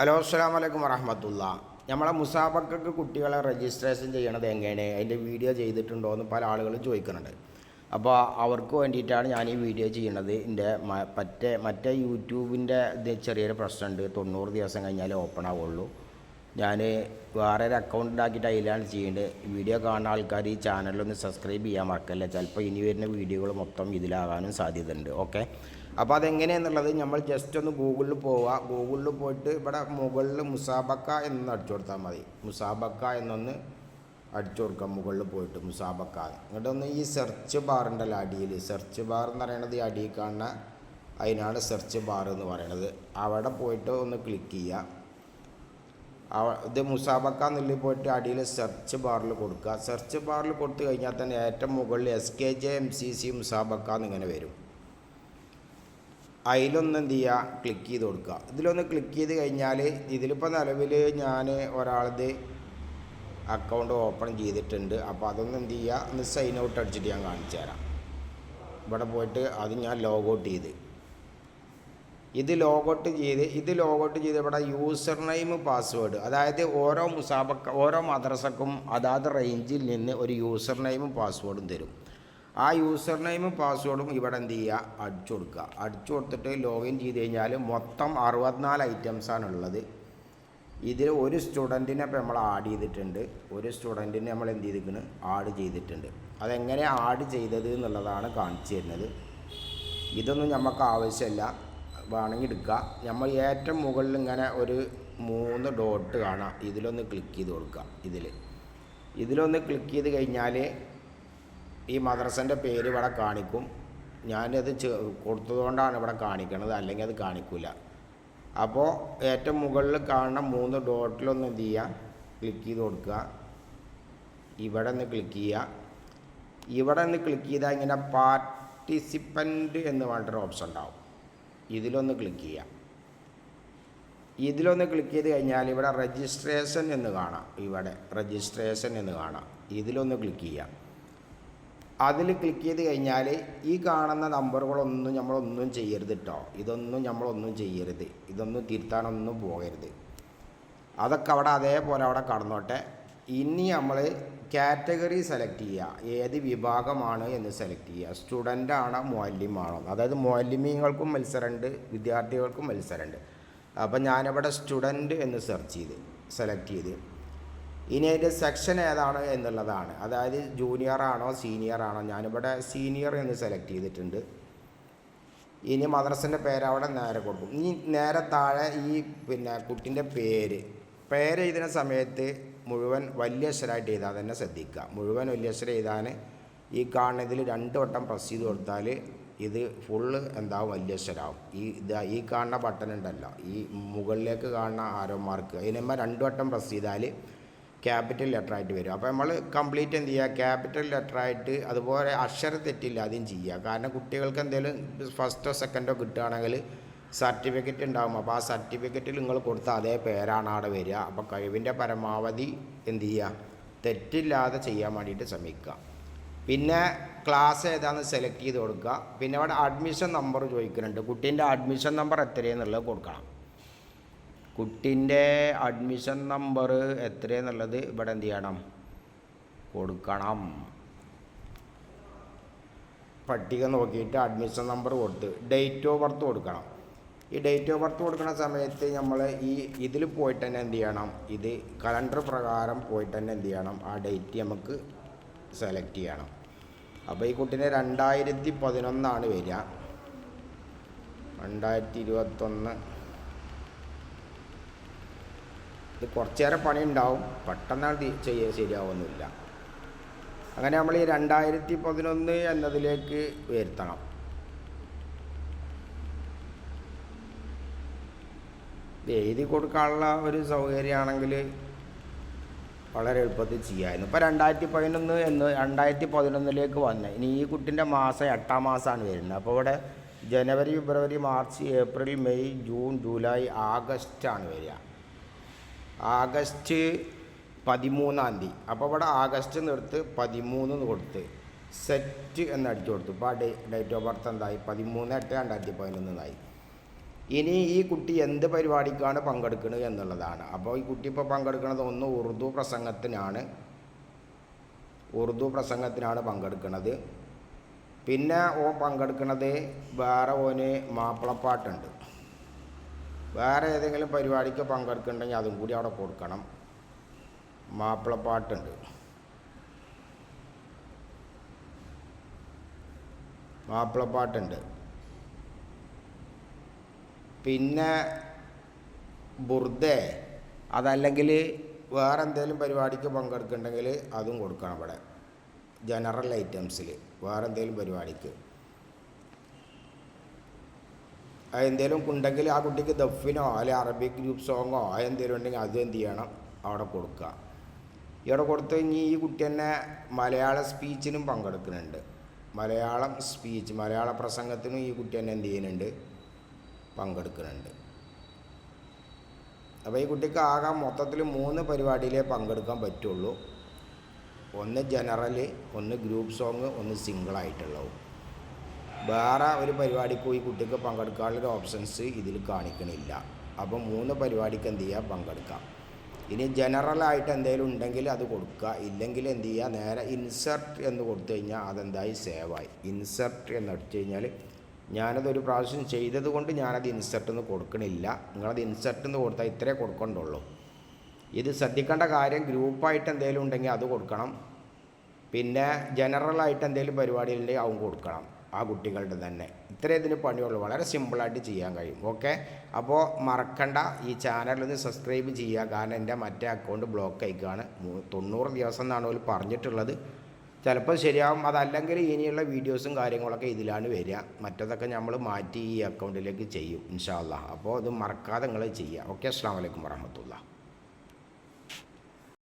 Hello അസ്സാം വലൈക്കും വറഹമത്തുള്ള. നമ്മളെ മുസാബക്കക്ക് കുട്ടികളെ രജിസ്ട്രേഷൻ ചെയ്യണത് എങ്ങനെ അതിന്റെ വീഡിയോ ചെയ്തിട്ടുണ്ടോ എന്ന് പല ആളുകളും ചോദിക്കുന്നുണ്ട്. അപ്പോൾ അവർക്ക് വേണ്ടിയിട്ടാണ് ഞാൻ ഈ വീഡിയോ ചെയ്യണത്. എന്റെ മറ്റേ മറ്റേ യൂട്യൂബിന്റെ ഇത് ചെറിയൊരു പ്രശ്നമുണ്ട്. തൊണ്ണൂറ് ദിവസം കഴിഞ്ഞാലേ ഓപ്പൺ ആവുള്ളൂ. ഞാൻ വേറെ ഒരു അക്കൗണ്ട് ഉണ്ടാക്കിയിട്ട് അതിലാണ് ചെയ്യേണ്ടത് വീഡിയോ കാണുന്ന ആൾക്കാർ ഈ ചാനലൊന്ന് സബ്സ്ക്രൈബ് ചെയ്യാൻ മറക്കല്ല? ചിലപ്പോൾ ഇനി വരുന്ന വീഡിയോകൾ മൊത്തം ഇതിലാകാനും സാധ്യതയുണ്ട്. ഓക്കെ അപ്പോൾ അതെങ്ങനെയെന്നുള്ളത് നമ്മൾ ജസ്റ്റ് ഒന്ന് ഗൂഗിളിൽ പോവുക ഗൂഗിളിൽ പോയിട്ട് ഇവിടെ മുകളിൽ മുസാബക്ക എന്നൊന്ന് അടിച്ചു കൊടുത്താൽ മതി. മുസാബക്ക എന്നൊന്ന് അടിച്ചു കൊടുക്കാം മുകളിൽ പോയിട്ട് മുസാബക്ക. എന്നിട്ടൊന്ന് ഈ സെർച്ച് ബാർ ഉണ്ടല്ലോ അടിയിൽ. സെർച്ച് ബാർ എന്ന് പറയുന്നത് ഈ അടിയിൽ കാണുന്ന അതിനാണ് സെർച്ച് ബാർ എന്ന് പറയുന്നത്. അവിടെ പോയിട്ട് ഒന്ന് ക്ലിക്ക് ചെയ്യുക. ഇത് മുസാബക്ക എന്നുള്ളിൽ പോയിട്ട് അടിയിൽ സെർച്ച് ബാറിൽ കൊടുക്കുക. സെർച്ച് ബാറിൽ കൊടുത്തു കഴിഞ്ഞാൽ തന്നെ ഏറ്റവും മുകളിൽ S K J M C C മുസാബക്ക എന്നിങ്ങനെ വരും. അതിലൊന്ന് എന്ത് ചെയ്യുക? ക്ലിക്ക് ചെയ്ത് കൊടുക്കുക. ഇതിലൊന്ന് ക്ലിക്ക് ചെയ്ത് കഴിഞ്ഞാൽ ഇതിലിപ്പോൾ നിലവിൽ ഞാൻ ഒരാളത് അക്കൗണ്ട് ഓപ്പൺ ചെയ്തിട്ടുണ്ട്. അപ്പോൾ അതൊന്ന് എന്ത് ചെയ്യുക? ഒന്ന് സൈൻ ഔട്ട് അടിച്ചിട്ട് ഞാൻ കാണിച്ചു തരാം. ഇവിടെ പോയിട്ട് അത് ഞാൻ ലോഗ് ലോഗൗട്ട് ചെയ്ത്. ഇത് ലോഗൗട്ട് ചെയ്ത് ഇത് ഔട്ട് ചെയ്ത് ഇവിടെ യൂസർ നെയിം പാസ്വേഡ് അതായത് ഓരോ മുസാബക്ക ഓരോ മദ്രസക്കും അതാത് റേഞ്ചിൽ നിന്ന് ഒരു യൂസർ നെയിമും പാസ്വേഡും തരും. ആ യൂസർ നെയിമും പാസ്വേഡും ഇവിടെ എന്ത് ചെയ്യുക? അടിച്ചു കൊടുക്കുക. അടിച്ചു കൊടുത്തിട്ട് ലോഗിൻ ചെയ്ത് കഴിഞ്ഞാൽ മൊത്തം അറുപത്തിനാല് ഐറ്റംസാണ് ഉള്ളത്. ഇതിൽ ഒരു സ്റ്റുഡന്റിനെ ഇപ്പോൾ നമ്മൾ ആഡ് ചെയ്തിട്ടുണ്ട്. ഒരു സ്റ്റുഡന്റിനെ നമ്മൾ എന്ത് ചെയ്തിരിക്കുന്നു ആഡ് ചെയ്തിട്ടുണ്ട്. അതെങ്ങനെ ആഡ് ചെയ്തത് എന്നുള്ളതാണ് കാണിച്ചു തരുന്നത്. ഇതൊന്നും നമുക്ക് ആവശ്യമില്ല. വേണമെങ്കിൽ എടുക്കുക. നമ്മൾ ഏറ്റവും മുകളിൽ ഇങ്ങനെ ഒരു മൂന്ന് ഡോട്ട് കാണാം. ഇതിലൊന്ന് ക്ലിക്ക് ചെയ്ത് കൊടുക്കുക. ഇതിൽ ഇതിലൊന്ന് ക്ലിക്ക് ചെയ്ത് കഴിഞ്ഞാൽ ഈ മദ്രസന്റെ പേര് ഇവിടെ കാണിക്കും. ഞാനത് കൊടുത്തതുകൊണ്ടാണ് ഇവിടെ കാണിക്കണത്. അല്ലെങ്കിൽ അത് കാണിക്കില്ല അപ്പോൾ ഏറ്റവും മുകളിൽ കാണുന്ന മൂന്ന് ഡോട്ടിലൊന്ന് എന്ത് ചെയ്യുക? ക്ലിക്ക് ചെയ്ത് കൊടുക്കുക. ഇവിടെ നിന്ന് ക്ലിക്ക് ചെയ്യുക. ഇവിടെ നിന്ന് ക്ലിക്ക് ചെയ്താൽ ഇങ്ങനെ പാർട്ടിസിപ്പന്റ് എന്ന് പറഞ്ഞിട്ടൊരു ഓപ്ഷൻ ഉണ്ടാവും. ഇതിലൊന്ന് ക്ലിക്ക് ചെയ്യുക. ഇതിലൊന്ന് ക്ലിക്ക് ചെയ്ത് കഴിഞ്ഞാൽ ഇവിടെ രജിസ്ട്രേഷൻ എന്ന് കാണാം. ഇവിടെ രജിസ്ട്രേഷൻ എന്ന് കാണാം. ഇതിലൊന്ന് ക്ലിക്ക് ചെയ്യാം അതിൽ ക്ലിക്ക് ചെയ്ത് കഴിഞ്ഞാൽ ഈ കാണുന്ന നമ്പറുകളൊന്നും നമ്മളൊന്നും ചെയ്യരുത് കേട്ടോ ഇതൊന്നും നമ്മളൊന്നും ചെയ്യരുത്. ഇതൊന്നും തിരുത്താനൊന്നും പോകരുത്. അതൊക്കെ അവിടെ അതേപോലെ അവിടെ കടന്നോട്ടെ. ഇനി നമ്മൾ കാറ്റഗറി സെലക്ട് ചെയ്യുക ഏത് വിഭാഗമാണ് എന്ന് സെലക്ട് ചെയ്യുക സ്റ്റുഡന്റ് ആണോ മൊല്ലിമാണോ അതായത് മൊല്ലിമീങ്ങൾക്കും മത്സരമുണ്ട് വിദ്യാർത്ഥികൾക്കും മത്സരമുണ്ട്. അപ്പം ഞാനിവിടെ സ്റ്റുഡന്റ് എന്ന് സെർച്ച് ചെയ്ത് സെലക്ട് ചെയ്ത്. ഇനി അതിന്റെ സെക്ഷൻ ഏതാണ് എന്നുള്ളതാണ്. അതായത് ജൂനിയർ ആണോ സീനിയർ ആണോ? ഞാനിവിടെ സീനിയർ എന്ന് സെലക്ട് ചെയ്തിട്ടുണ്ട്. ഇനി മദ്രസിന്റെ പേര് അവിടെ നേരെ കൊടുക്കും. ഇനി നേരെ താഴെ ഈ പിന്നെ കുട്ടിന്റെ പേര്. പേര് എഴുതുന്ന സമയത്ത് മുഴുവൻ വലിയ അക്ഷരമായിട്ട് എഴുതാൻ തന്നെ ശ്രദ്ധിക്കുക. മുഴുവൻ വലിയ അക്ഷരം എഴുതാൻ ഈ കാണുന്നതിൽ രണ്ട് വട്ടം പ്രസ് ചെയ്ത് കൊടുത്താൽ ഇത് ഫുള്ള് എന്താവും വലിയ അക്ഷരമാവും ഈ ഇതാ ഈ കാണുന്ന ബട്ടൺ ഉണ്ടല്ലോ. ഈ മുകളിലേക്ക് കാണുന്ന ആരോ മാർക്ക് അതിനുമ്പോൾ രണ്ട് വട്ടം പ്രസ് ചെയ്താൽ ക്യാപിറ്റൽ ലെറ്റർ ആയിട്ട് വരും. അപ്പോൾ നമ്മൾ കംപ്ലീറ്റ് എന്ത് ചെയ്യുക ക്യാപിറ്റൽ ലെറ്റർ ആയിട്ട് അതുപോലെ അക്ഷര തെറ്റില്ലാതെയും ചെയ്യുക കാരണം കുട്ടികൾക്ക് എന്തെങ്കിലും ഫസ്റ്റോ സെക്കൻഡോ കിട്ടുകയാണെങ്കിൽ സർട്ടിഫിക്കറ്റ് ഉണ്ടാകും അപ്പോൾ ആ സർട്ടിഫിക്കറ്റിൽ നിങ്ങൾ കൊടുത്ത അതേ പേരാണ് അവിടെ വരിക. അപ്പോൾ കഴിവിന്റെ പരമാവധി എന്ത് ചെയ്യുക തെറ്റില്ലാതെ ചെയ്യാൻ വേണ്ടിയിട്ട് ശ്രമിക്കുക. പിന്നെ ക്ലാസ് ഏതാണെന്ന് സെലക്ട് ചെയ്ത് കൊടുക്കുക. പിന്നെ അവിടെ അഡ്മിഷൻ നമ്പർ ചോദിക്കുന്നുണ്ട്. കുട്ടീന്റെ അഡ്മിഷൻ നമ്പർ എത്രയെന്നുള്ളത് കൊടുക്കണം. കുട്ടീന്റെ അഡ്മിഷൻ നമ്പർ എത്രയെന്നുള്ളത് ഇവിടെ എന്ത് ചെയ്യണം? കൊടുക്കണം. പട്ടിക നോക്കിയിട്ട് അഡ്മിഷൻ നമ്പർ കൊടുത്ത് ഡേറ്റ് ഓഫ് ബർത്ത് കൊടുക്കണം. ഈ ഡേറ്റ് ഓഫ് ബർത്ത് കൊടുക്കുന്ന സമയത്ത് നമ്മൾ ഈ ഇതിൽ പോയിട്ട് തന്നെ എന്ത് ചെയ്യണം? ഇത് കലണ്ടർ പ്രകാരം പോയിട്ട് തന്നെ എന്ത് ചെയ്യണം? ആ ഡേറ്റ് നമുക്ക് സെലക്ട് ചെയ്യണം. അപ്പോൾ ഈ കുട്ടീനെ രണ്ടായിരത്തി പതിനൊന്നാണ് വരിക. രണ്ടായിരത്തി ഇരുപത്തൊന്ന് ഇത് കുറച്ചേറെ പണി ഉണ്ടാവും പെട്ടെന്ന് ചെയ്യാൻ ശരിയാവുന്നില്ല. അങ്ങനെ നമ്മൾ ഈ രണ്ടായിരത്തി പതിനൊന്ന് എന്നതിലേക്ക് വരുത്തണം. എഴുതി കൊടുക്കാനുള്ള ഒരു സൗകര്യമാണെങ്കിൽ വളരെ എളുപ്പത്തിൽ ചെയ്യാമായിരുന്നു ഇപ്പോൾ രണ്ടായിരത്തി പതിനൊന്ന് എന്ന് രണ്ടായിരത്തി പതിനൊന്നിലേക്ക് വന്ന്. ഇനി ഈ കുട്ടിന്റെ മാസം എട്ടാം മാസമാണ് വരുന്നത്. അപ്പോൾ ഇവിടെ ജനുവരി ഫെബ്രുവരി March April May June July ആഗസ്റ്റാണ് വരിക. ആഗസ്റ്റ് പതിമൂന്നാം തീയതി. അപ്പോൾ ഇവിടെ ആഗസ്റ്റ് നിർത്ത് പതിമൂന്ന് എന്ന് കൊടുത്ത് സെറ്റ് എന്ന് അടിച്ചു കൊടുത്തു. ഇപ്പോൾ ഡേ ഡേറ്റ് ഓഫ് ബർത്ത് എന്തായി? പതിമൂന്ന് എട്ട് രണ്ടായിരത്തി പതിനൊന്നായി ഇനി ഈ കുട്ടി എന്ത് പരിപാടിക്കാണ് പങ്കെടുക്കുന്നത് എന്നുള്ളതാണ്. അപ്പോൾ ഈ കുട്ടി ഇപ്പോൾ പങ്കെടുക്കുന്നത് ഒന്ന് ഉറുദു പ്രസംഗത്തിനാണ്. ഉറുദു പ്രസംഗത്തിനാണ് പങ്കെടുക്കുന്നത് പിന്നെ ഓ പങ്കെടുക്കുന്നത് വേറെ ഓന് മാപ്പിളപ്പാട്ടുണ്ട്. വേറെ ഏതെങ്കിലും പരിപാടിക്ക് പങ്കെടുക്കുന്നുണ്ടെങ്കിൽ അതും കൂടി അവിടെ കൊടുക്കണം. മാപ്പിളപ്പാട്ടുണ്ട് മാപ്പിളപ്പാട്ടുണ്ട് പിന്നെ ബുർദേ അതല്ലെങ്കിൽ വേറെ എന്തെങ്കിലും പരിപാടിക്ക് പങ്കെടുക്കുന്നുണ്ടെങ്കിൽ അതും കൊടുക്കണം ഇവിടെ. ജനറൽ ഐറ്റംസിൽ വേറെ എന്തെങ്കിലും പരിപാടിക്ക്. അതെന്തേലും ഉണ്ടെങ്കിൽ ആ കുട്ടിക്ക് ദഫിനോ അല്ലെ അറബിക് ഗ്രൂപ്പ് സോങ്ങോ എന്തെങ്കിലും ഉണ്ടെങ്കിൽ അത് എന്ത് ചെയ്യണം? അവിടെ കൊടുക്കുക. ഇവിടെ കൊടുത്തു കഴിഞ്ഞ് ഈ കുട്ടി തന്നെ മലയാള സ്പീച്ചിനും പങ്കെടുക്കുന്നുണ്ട്. മലയാളം സ്പീച്ച് മലയാള പ്രസംഗത്തിനും ഈ കുട്ടി തന്നെ എന്ത് ചെയ്യുന്നുണ്ട്? പങ്കെടുക്കുന്നുണ്ട്. അപ്പോൾ ഈ കുട്ടിക്ക് ആകെ മൊത്തത്തിൽ മൂന്ന് പരിപാടിയിലേ പങ്കെടുക്കാൻ പറ്റുള്ളൂ. ഒന്ന് ജനറൽ ഒന്ന് ഗ്രൂപ്പ് സോങ് ഒന്ന് സിംഗിളായിട്ടുള്ളതും വേറെ ഒരു പരിപാടിക്ക് പോയി കുട്ടിക്ക് പങ്കെടുക്കാനുള്ള ഓപ്ഷൻസ് ഇതിൽ കാണിക്കണില്ല. അപ്പം മൂന്ന് പരിപാടിക്ക് എന്ത് ചെയ്യുക പങ്കെടുക്കാം. ഇനി ജനറലായിട്ട് എന്തെങ്കിലും ഉണ്ടെങ്കിൽ അത് കൊടുക്കുക. ഇല്ലെങ്കിൽ എന്ത് ചെയ്യുക നേരെ ഇൻസെർട്ട് എന്ന് കൊടുത്തു കഴിഞ്ഞാൽ അതെന്തായി? സേവായി ഇൻസെർട്ട് എന്ന് അടിച്ചു കഴിഞ്ഞാൽ ഞാനതൊരു പ്രാവശ്യം ചെയ്തത് കൊണ്ട് ഞാനത് ഇൻസെർട്ട് എന്ന് കൊടുക്കണില്ല. നിങ്ങളത് ഇൻസെർട്ട് എന്ന് കൊടുത്താൽ ഇത്രേ കൊടുക്കണ്ടുള്ളൂ. ഇത് ശ്രദ്ധിക്കേണ്ട കാര്യം ഗ്രൂപ്പായിട്ട് എന്തെങ്കിലും ഉണ്ടെങ്കിൽ അത് കൊടുക്കണം. പിന്നെ ജനറലായിട്ട് എന്തെങ്കിലും പരിപാടി ഉണ്ടെങ്കിൽ അതും കൊടുക്കണം. ആ കുട്ടികളുടെ തന്നെ. ഇത്രയും ഇതിന് പണിയുള്ളൂ. വളരെ സിമ്പിളായിട്ട് ചെയ്യാൻ കഴിയും. ഓക്കെ? അപ്പോൾ മറക്കണ്ട. ഈ ചാനലൊന്ന് സബ്സ്ക്രൈബ് ചെയ്യുക. കാരണം എന്റെ മറ്റേ അക്കൗണ്ട് ബ്ലോക്ക് മൂ- തൊണ്ണൂറ് ദിവസം എന്നാണ് അവർ പറഞ്ഞിട്ടുള്ളത്. ചിലപ്പോൾ ശരിയാവും. അതല്ലെങ്കിൽ ഇനിയുള്ള വീഡിയോസും കാര്യങ്ങളൊക്കെ ഇതിലാണ് വരിക. മറ്റതൊക്കെ നമ്മൾ മാറ്റി ഈ അക്കൗണ്ടിലേക്ക് ചെയ്യും. ഇൻഷാല്ല അപ്പോൾ അത് മറക്കാതെ നിങ്ങൾ ചെയ്യുക. ഓക്കെ? അസ്സാം വലൈക്കും വറഹമത്തുള്ള